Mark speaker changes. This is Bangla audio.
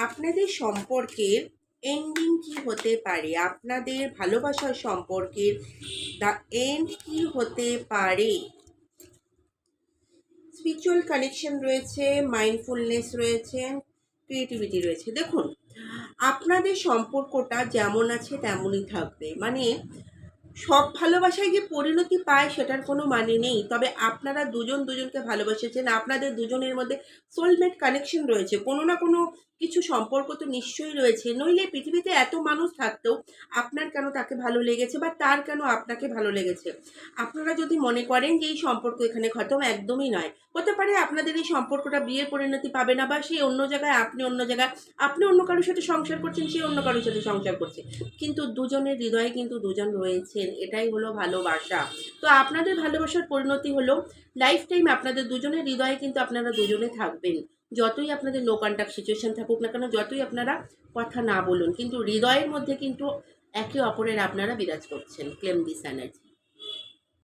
Speaker 1: আপনাদের সম্পর্কের এন্ডিং কি হতে পারে? আপনাদের ভালোবাসার সম্পর্কের দ্য এন্ড কি হতে পারে? স্পিরিচুয়াল কানেকশন রয়েছে মাইন্ডফুলনেস রয়েছে ক্রিয়েটিভিটি রয়েছে। দেখুন, আপনাদের সম্পর্কটা যেমন আছে তেমনই থাকবে। মানে সব ভালোবাসায় যে পরিণতি পায় সেটার কোনো মানে নেই। তবে আপনারা দুজন দুজনকে ভালোবাসেছেন, আপনাদের দুজনের মধ্যে সোলমেট কানেকশন রয়েছে। কোনো না কোনো কিছু সম্পর্ক তো নিশ্চয়ই রয়েছে। নইলে পৃথিবীতে এত মানুষ থাকতেও আপনার তাকে ভালো লেগেছে বা তার কেন আপনাকে ভালো লেগেছে? আপনারা যদি মনে করেন যে এই সম্পর্ক এখানে খতম একদমই নয়। হতে পারে আপনাদের এই সম্পর্কটা বিয়ের পরিণতি পাবে না বা সে অন্য জায়গায়, আপনি অন্য জায়গায়, আপনি অন্য কারোর সাথে সংসার করছেন, সে অন্য কারোর সাথে সংসার করছে। কিন্তু দুজনের হৃদয়ে কিন্তু দুজন রয়েছেন, এটাই হলো ভালোবাসা। তো আপনাদের ভালোবাসার পরিণতি হলো লাইফ টাইম আপনাদের দুজনের হৃদয়ে কিন্তু আপনারা দুজনে থাকবেন। যতই আপনাদের নো কন্ট্যাক্ট সিচুয়েশন থাকুক না কেন, যতই আপনারা কথা না বলুন, কিন্তু হৃদয়ের মধ্যে কিন্তু একে অপরের আপনারা বিরাজ করছেন ক্লেম দিস এনার্জি